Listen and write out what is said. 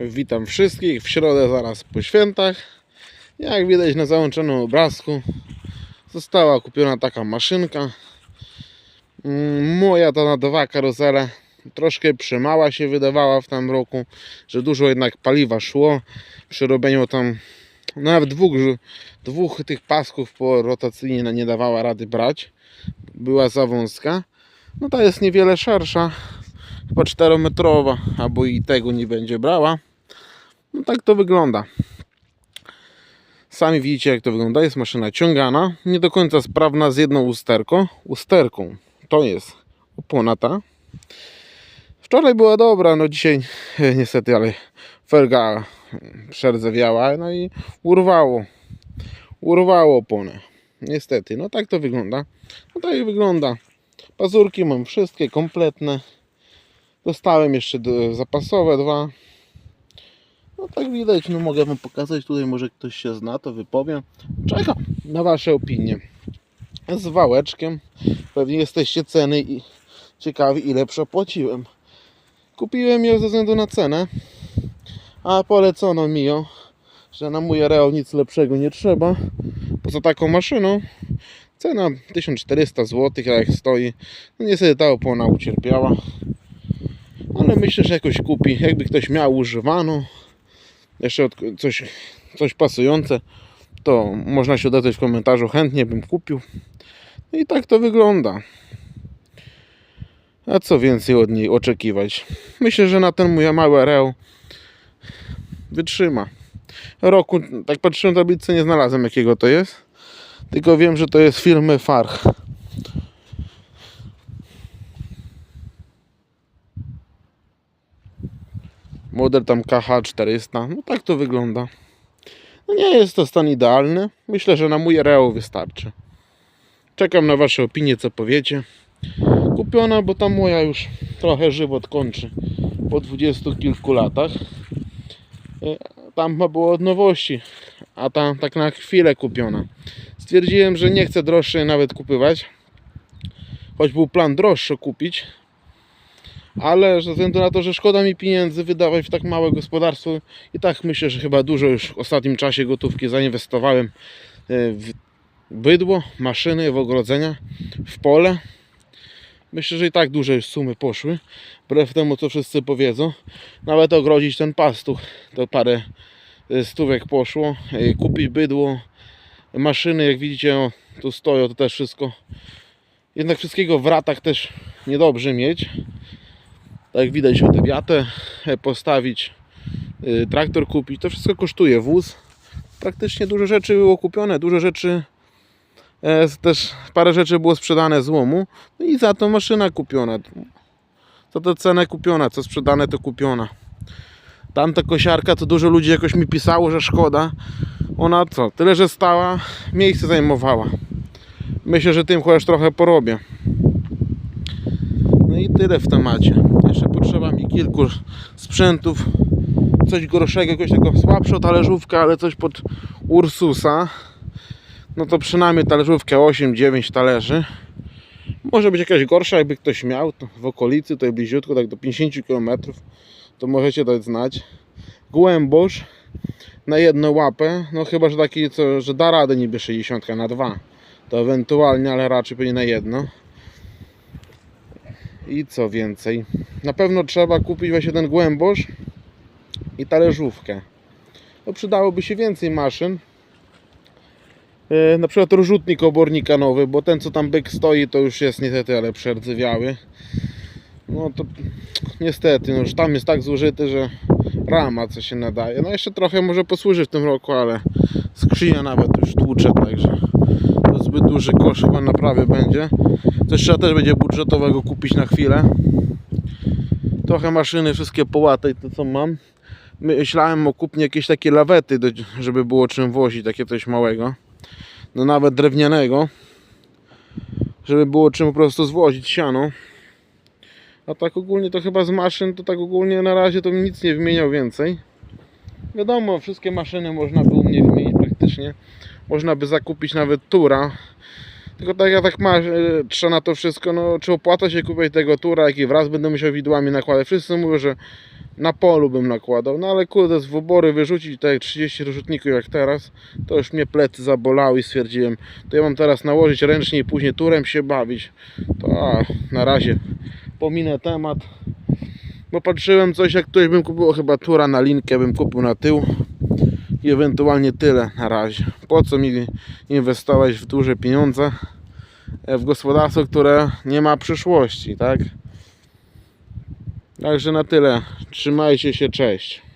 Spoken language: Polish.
Witam wszystkich w środę zaraz po świętach. Jak widać na załączonym obrazku została kupiona taka maszynka. Mm, Moja ta na dwa troszkę przemała się wydawała w tym roku, że dużo jednak paliwa szło przy robieniu tam nawet dwóch, dwóch tych pasków po rotacyjnie nie dawała rady brać. Była za wąska. No ta jest niewiele szersza, chyba 4-metrowa, albo i tego nie będzie brała. No tak to wygląda. Sami widzicie jak to wygląda. Jest maszyna ciągana, nie do końca sprawna z jedną usterką. Usterką to jest opona ta. Wczoraj była dobra, no dzisiaj e, niestety, ale felga przerdzewiała, no i urwało. Urwało oponę. Niestety, no tak to wygląda. No tak wygląda. Pazurki mam wszystkie kompletne. Dostałem jeszcze d- zapasowe dwa. No tak widać, no mogę wam pokazać, tutaj może ktoś się zna, to wypowiem. Czekam na wasze opinie. Z wałeczkiem. Pewnie jesteście ceny i ciekawi ile przepłaciłem. Kupiłem ją ze względu na cenę, a polecono mi ją, że na mój areał nic lepszego nie trzeba. Poza taką maszyną cena 1400 zł, a jak stoi, no niestety ta opona ucierpiała. Ale myślę, że jakoś kupi. Jakby ktoś miał używaną, jeszcze coś, coś pasujące, to można się odezwać w komentarzu. Chętnie bym kupił. No i tak to wygląda. A co więcej od niej oczekiwać? Myślę, że na ten mój mały areał wytrzyma. Roku, tak patrzyłem na tablicę, nie znalazłem jakiego to jest. Tylko wiem, że to jest firmy Farch. Model tam KH400. No tak to wygląda. No nie jest to stan idealny. Myślę, że na mój areał wystarczy. Czekam na Wasze opinie, co powiecie. Kupiona, bo ta moja już trochę żywot kończy po dwudziestu kilku latach. E, Tam było od nowości, a ta tak na chwilę kupiona. Stwierdziłem, że nie chcę droższej nawet kupywać. Choć był plan droższe kupić, ale ze względu na to, że szkoda mi pieniędzy wydawać w tak małe gospodarstwo i tak myślę, że chyba dużo już w ostatnim czasie gotówki zainwestowałem e, w bydło, maszyny, w ogrodzenia, w pole. Myślę, że i tak duże już sumy poszły, wbrew temu co wszyscy powiedzą. Nawet ogrodzić ten pastuch, to parę e, stówek poszło. E, Kupić bydło, maszyny jak widzicie tu stoją, to też wszystko. Jednak wszystkiego w ratach też niedobrze mieć tak jak widać o tę wiatę e, postawić y, traktor kupić, to wszystko kosztuje wóz. Praktycznie dużo rzeczy było kupione dużo rzeczy e, też parę rzeczy było sprzedane z łomu. No i za to maszyna kupiona. Za tę cenę kupiona, co sprzedane to kupiona. Tamta kosiarka to dużo ludzi jakoś mi pisało, że szkoda. Ona co, tyle że stała miejsce zajmowała. Myślę, że tym chociaż trochę porobię. No i tyle w temacie. Kilku sprzętów. Coś gorszego, jakąś taką słabszą talerzówkę, ale coś pod Ursusa. No to przynajmniej talerzówkę 8-9 talerzy. Może być jakaś gorsza, jakby ktoś miał w okolicy, to bliziutko, tak do 50 km. To możecie dać znać. Głębosz na jedną łapę. No chyba, że taki, co, że da radę niby 60 na dwa. To ewentualnie, ale raczej pewnie na jedno. I co więcej? Na pewno trzeba kupić właśnie ten głębosz i talerzówkę. No przydałoby się więcej maszyn. E, Na przykład rozrzutnik obornika nowy, bo ten co tam byk stoi to już jest niestety, ale przerdzewiały. No to niestety, no już tam jest tak zużyty, że rama co się nadaje. No jeszcze trochę może posłuży w tym roku, ale skrzynia nawet już tłucze, także zbyt duży kosz chyba naprawy będzie. Coś trzeba też będzie budżetowego kupić na chwilę. Trochę maszyny wszystkie połatać, to co mam. Myślałem o kupnie jakieś takie lawety, żeby było czym wozić, takie coś małego. No nawet drewnianego. Żeby było czym po prostu zwozić siano. A tak ogólnie to chyba z maszyn, to tak ogólnie na razie to nic nie wymieniał więcej. Wiadomo, wszystkie maszyny można by u mnie wymienić Można by zakupić nawet tura Tylko tak ja tak masz, yy, trzeba na to wszystko, no czy opłaca się kupić tego tura, jaki wraz będę musiał widłami nakładać. Wszyscy mówią, że na polu bym nakładał, no ale kurde z wybory wyrzucić tak jak 30 rzutników jak teraz, to już mnie plecy zabolały i stwierdziłem, to ja mam teraz nałożyć ręcznie i później turem się bawić. To a, na razie pominę temat. Bo patrzyłem coś, jak ktoś bym kupił chyba tura na linkę, bym kupił na tył i ewentualnie tyle na razie. Po co mi inwestować w duże pieniądze e, w gospodarstwo, które nie ma przyszłości, tak? Także na tyle. Trzymajcie się, cześć.